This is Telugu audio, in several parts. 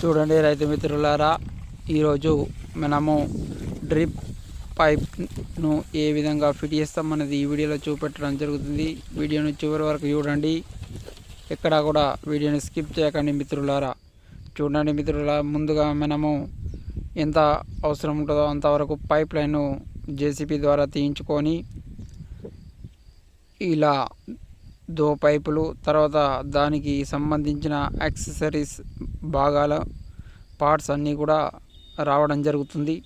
చూడండి రైతు మిత్రులారా ఈరోజు మనము డ్రిప్ పైప్ను ఏ విధంగా ఫిట్ చేస్తాం అనేది ఈ వీడియోలో చూపెట్టడం జరుగుతుంది. వీడియోను చివరి వరకు చూడండి. ఎక్కడా కూడా వీడియోని స్కిప్ చేయకండి మిత్రులారా. చూడండి మిత్రులారా ముందుగా మనము ఎంత అవసరం ఉంటుందో అంతవరకు పైప్ లైన్ను జేసీబీ ద్వారా తీయించుకొని ఇలా దో పైపులు తర్వాత దానికి సంబంధించిన యాక్సెసరీస్ భాగాల పార్ట్స్ అన్నీ కూడా రావడం జరుగుతుంది.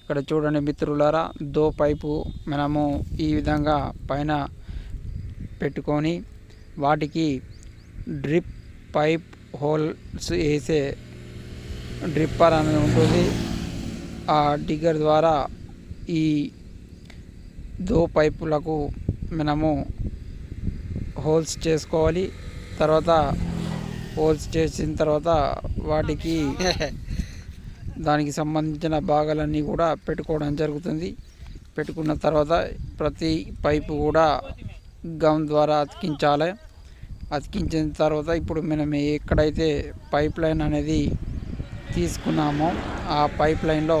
ఇక్కడ చూడండి మిత్రులారా దో పైపు మనము ఈ విధంగా పైన పెట్టుకొని వాటికి డ్రిప్ పైప్ హోల్స్ వేసే డ్రిప్పర్ అనేది ఉంటుంది. ఆ డిగ్గర్ ద్వారా ఈ దో పైపులకు మనము హోల్స్ చేసుకోవాలి. తర్వాత హోల్స్ చేసిన తర్వాత వాటికి దానికి సంబంధించిన భాగాలన్నీ కూడా పెట్టుకోవడం జరుగుతుంది. పెట్టుకున్న తర్వాత ప్రతి పైపు కూడా గమ్ ద్వారా అతికించాలి. అతికించిన తర్వాత ఇప్పుడు మనం ఎక్కడైతే పైప్ లైన్ అనేది తీసుకున్నామో ఆ పైప్ లైన్లో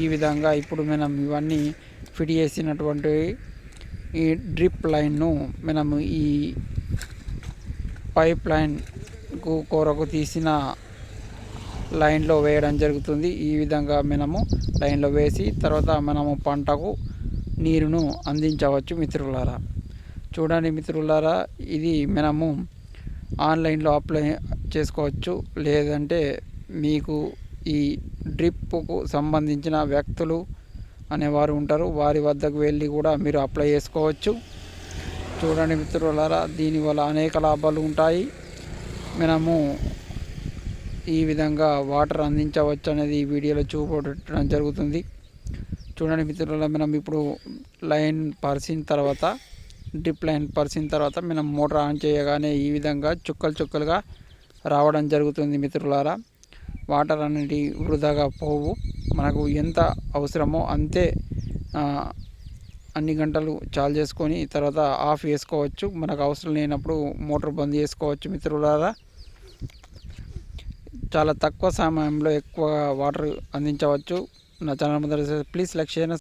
ఈ విధంగా ఇప్పుడు మనం ఇవన్నీ ఫిట్ చేసినటువంటి ఈ డ్రిప్ లైన్ను మనము ఈ పైప్ లైన్కు కొరకు తీసిన లైన్లో వేయడం జరుగుతుంది. ఈ విధంగా మనము లైన్లో వేసి తర్వాత మనము పంటకు నీరును అందించవచ్చు మిత్రులారా. చూడండి మిత్రులారా ఇది మనము ఆన్లైన్లో అప్లై చేసుకోవచ్చు. లేదంటే మీకు ఈ డ్రిప్కు సంబంధించిన వ్యక్తులు అనేవారు ఉంటారు. వారి వద్దకు వెళ్ళి కూడా మీరు అప్లై చేసుకోవచ్చు. చూడండి మిత్రులారా దీనివల్ల అనేక లాభాలు ఉంటాయి. మనము ఈ విధంగా వాటర్ అందించవచ్చు అనేది ఈ వీడియోలో చూపడం జరుగుతుంది. చూడండి మిత్రుల మనం ఇప్పుడు లైన్ పరిచిన తర్వాత డ్రిప్ లైన్ పరిచిన తర్వాత మనం మోటార్ ఆన్ చేయగానే ఈ విధంగా చుక్కలు చుక్కలుగా రావడం జరుగుతుంది మిత్రులారా. వాటర్ అనేది వృధాగా పోవు. మనకు ఎంత అవసరమో అంతే అన్ని గంటలు చాలు చేసుకొని తర్వాత ఆఫ్ చేసుకోవచ్చు. మనకు అవసరం లేనప్పుడు మోటార్ బంద్ చేసుకోవచ్చు మిత్రులారా. చాలా తక్కువ సమయంలో ఎక్కువ వాటర్ అందించవచ్చు. నా ఛానల్ ముందర ప్లీజ్ లైక్ చేయను